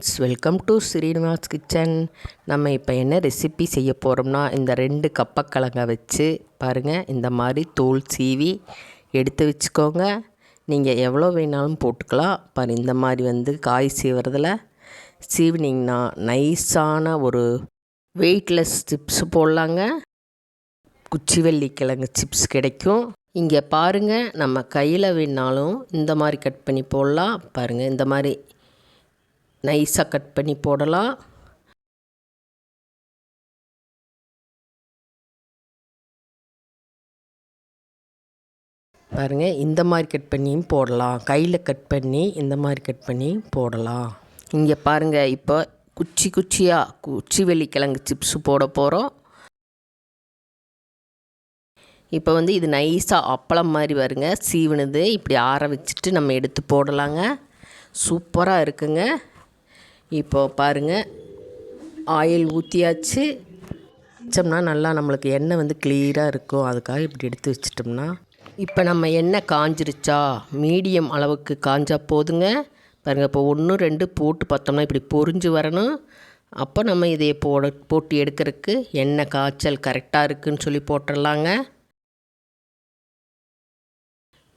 Welcome to Srinivas kitchen நம்ம இப்போ என்ன ரெசிபி செய்ய போகிறோம்னா இந்த ரெண்டு கப்பக்கிழங்க வச்சு பாருங்கள் இந்த மாதிரி தோல் சீவி எடுத்து வச்சுக்கோங்க. நீங்கள் எவ்வளோ வேணாலும் போட்டுக்கலாம். பாரு இந்த மாதிரி வந்து காய் சீவுறதுல சீவினிங்கன்னா நைஸான ஒரு வெயிட்லெஸ் சிப்ஸ் போடலாங்க. குச்சிவள்ளி கிழங்கு சிப்ஸ் கிடைக்கும். இங்கே பாருங்கள் நம்ம கையில் வேணாலும் இந்த மாதிரி கட் பண்ணி போடலாம். பாருங்கள் இந்த மாதிரி நைஸாக கட் பண்ணி போடலாம். பாருங்கள் இந்த மாதிரி கட் பண்ணியும் போடலாம். கையில் கட் பண்ணி இந்த மாதிரி கட் பண்ணி போடலாம். இங்கே பாருங்கள் இப்போ குச்சி குச்சியாக குச்சி வெள்ளிக்கிழங்கு சிப்ஸு போட போகிறோம் இப்போ வந்து இது நைஸாக அப்பளம் மாதிரி வருங்க. சீவுனது இப்படி ஆற வச்சுட்டு நம்ம எடுத்து போடலாங்க. சூப்பராக இருக்குங்க. இப்போ பாருங்கள் ஆயில் ஊற்றியாச்சு வச்சோம்னா நல்லா நம்மளுக்கு எண்ணெய் வந்து கிளியராக இருக்கும். அதுக்காக இப்படி எடுத்து வச்சிட்டோம்னா. இப்போ நம்ம எண்ணெய் காஞ்சிருச்சா? மீடியம் அளவுக்கு காஞ்சா போதுங்க. பாருங்கள் இப்போ ஒன்று ரெண்டு போட்டு பார்த்தோம்னா இப்படி பொரிஞ்சு வரணும். அப்போ நம்ம இதை போட போட்டு எடுக்கிறதுக்கு எண்ணெய் காய்ச்சல் கரெக்டாக இருக்குதுன்னு சொல்லி போட்டுடலாங்க.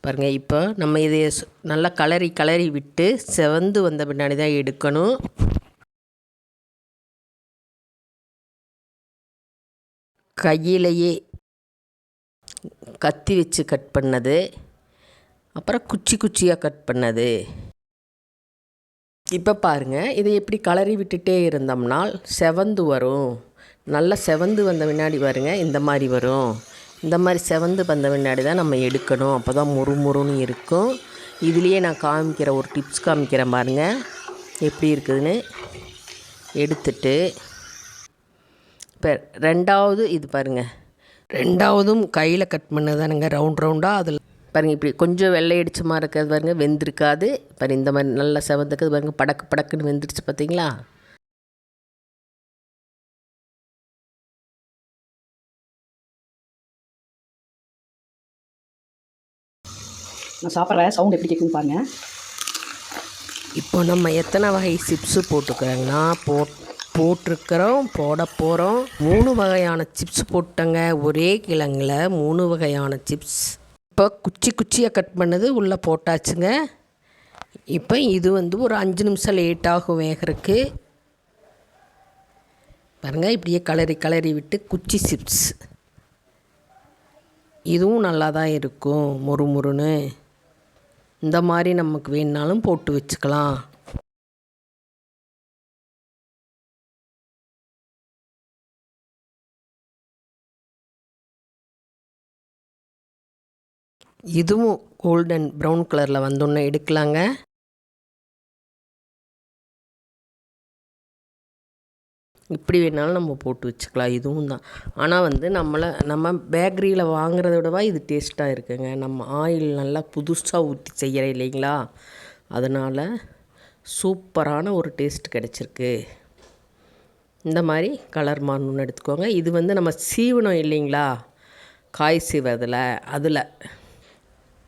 பாருங்கள் இப்போ நம்ம இதை நல்லா கலரி கலரி விட்டு செவந்து வந்த பின்னாடி தான் எடுக்கணும். கையிலையே கத்தி வச்சு கட் பண்ணது. அப்புறம் குச்சி குச்சியாக கட் பண்ணது. இப்போ பாருங்கள் இதை எப்படி கலரி விட்டுட்டே இருந்தோம்னால் செவந்து வரும். நல்லா செவந்து வந்த பின்னாடி பாருங்கள் இந்த மாதிரி வரும். இந்த மாதிரி செவந்து வந்த பின்னாடி தான் நம்ம எடுக்கணும். அப்போ தான் முறு முறுன்னு இருக்கும். இதுலேயே நான் காமிக்கிற ஒரு டிப்ஸ் காமிக்கிறேன் பாருங்கள் எப்படி இருக்குதுன்னு எடுத்துட்டு இப்போ ரெண்டாவது இது பாருங்கள் ரெண்டாவதும் கையில் கட் பண்ணதானுங்க. ரவுண்ட் ரவுண்டாக அதில் பாருங்கள் இப்படி கொஞ்சம் வெள்ளை அடிச்ச மாதிரி இருக்கிறது பாருங்கள் வெந்திருக்காது. பாருங்கள் இந்த மாதிரி நல்லா செவந்துக்கிறது பாருங்கள் படக்கு படக்குன்னு வெந்துருச்சு பார்த்தீங்களா நான் சாப்பிட்ற சவுண்ட் எப்படி கேட்குன்னு பாருங்க. இப்போ நம்ம எத்தனை வகை சிப்ஸு போட்டுக்கிறோங்கன்னா போட் போட்டிருக்கிறோம் போட போகிறோம் மூணு வகையான சிப்ஸ் போட்டங்க. ஒரே கிழங்குல மூணு வகையான சிப்ஸ். இப்போ குச்சி குச்சியாக கட் பண்ணது உள்ளே போட்டாச்சுங்க. இப்போ இது வந்து ஒரு அஞ்சு நிமிஷம் லேட் ஆகும் வேகிறதுக்கு. பாருங்கள் இப்படியே கலரி கலரி விட்டு குச்சி சிப்ஸ். இதுவும் நல்லா தான் இருக்கும் மொறு மொறுன்னு. இந்த மாதிரி நமக்கு வேணுனாலும் போட்டு வச்சுக்கலாம். இதுவும் கோல்டன் ப்ரௌன் கலரில் வந்தோன்னே எடுக்கலாங்க. இப்படி வேணாலும் நம்ம போட்டு வச்சுக்கலாம் இதுவும் தான். ஆனால் வந்து நம்மளை நம்ம பேக்கரியில் வாங்குறத விடவா இது டேஸ்ட்டாக இருக்குங்க. நம்ம ஆயில் நல்லா புதுசாக ஊற்றி செய்கிற இல்லைங்களா? அதனால் சூப்பரான ஒரு டேஸ்ட் கிடச்சிருக்கு. இந்த மாதிரி கலர் மாறணும்னு எடுத்துக்கோங்க. இது வந்து நம்ம சீவனம் இல்லைங்களா? காய் சீவதில் அதில்.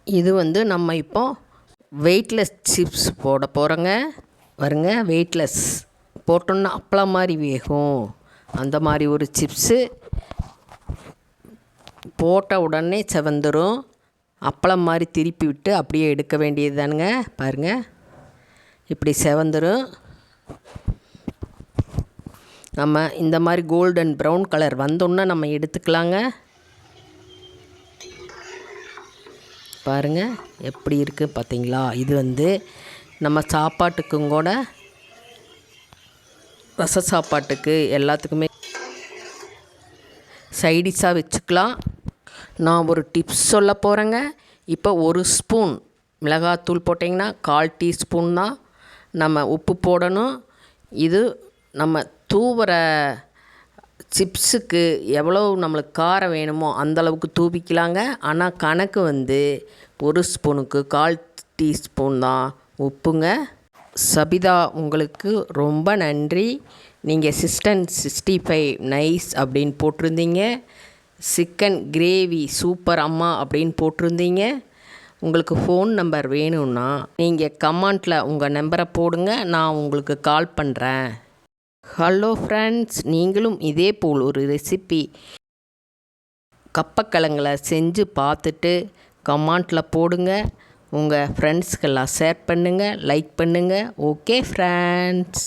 இது வந்து நம்ம இப்போ வெயிட்லெஸ் சிப்ஸ் போட போகிறோங்க வருங்க வெயிட்லெஸ் போட்டோன்னா அப்பளம் மாதிரி வேகும். அந்த மாதிரி ஒரு சிப்ஸு போட்ட உடனே செவந்துடும் அப்பளம் மாதிரி திருப்பி விட்டு அப்படியே எடுக்க வேண்டியது தானுங்க. பாருங்கள் இப்படி செவந்துடும் நம்ம இந்த மாதிரி கோல்டன் ப்ரௌன் கலர் வந்தோன்னே நம்ம எடுத்துக்கலாங்க. பாருங்கள் எப்படி இருக்குது பார்த்தீங்களா? இது வந்து நம்ம சாப்பாட்டுக்கும் கூட ரச சாப்பாட்டுக்கு எல்லாத்துக்குமே சைடிஷாக வச்சுக்கலாம். நான் ஒரு டிப்ஸ் சொல்ல போகிறேங்க இப்போ ஒரு ஸ்பூன் மிளகாத்தூள் போட்டிங்கன்னா கால் டீஸ்பூன் தான் நம்ம உப்பு போடணும். இது நம்ம தூவுற சிப்ஸுக்கு எவ்வளோ நம்மளுக்கு காரம் வேணுமோ அந்தளவுக்கு தூவிக்கலாங்க. ஆனால் கணக்கு வந்து ஒரு ஸ்பூனுக்கு கால் டீஸ்பூன் தான் உப்புங்க. சபிதா உங்களுக்கு ரொம்ப நன்றி. நீங்கள் சிஸ்டன் சிக்ஸ்டி ஃபைவ் நைஸ் அப்படின்னு போட்டிருந்தீங்க. சிக்கன் கிரேவி சூப்பர் அம்மா அப்படின்னு போட்டிருந்தீங்க. உங்களுக்கு ஃபோன் நம்பர் வேணும்னா நீங்கள் கமெண்ட்டில் உங்கள் நம்பரை போடுங்க. நான் உங்களுக்கு கால் பண்ணுறேன் ஹலோ ஃப்ரெண்ட்ஸ் நீங்களும் இதே போல் ஒரு ரெசிபி கப்பக்கிழங்குல செஞ்சு பார்த்துட்டு கமெண்ட்டில் போடுங்க. உங்கள் ஃப்ரெண்ட்ஸ்க்கெல்லாம் ஷேர் பண்ணுங்கள் லைக் பண்ணுங்கள் ஓகே ஃப்ரெண்ட்ஸ்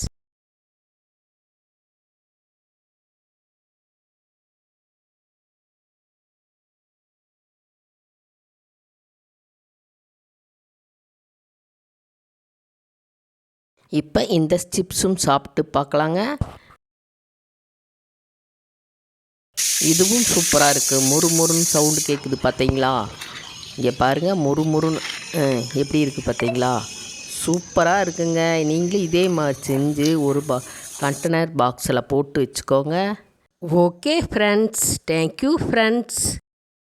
இப்போ இந்த சிப்ஸும் சாப்பிட்டு பார்க்கலாங்க. இதுவும் சூப்பராக இருக்குது முறு முறுன்னு சவுண்டு கேட்குது பார்த்தீங்களா இங்கே பாருங்கள் முறு முறுன்னு எப்படி இருக்குது பார்த்தீங்களா சூப்பராக இருக்குங்க. நீங்களும் இதே மாதிரி செஞ்சு ஒரு பா கண்டெய்னர் பாக்ஸில் போட்டு வச்சுக்கோங்க. Okay friends thank you friends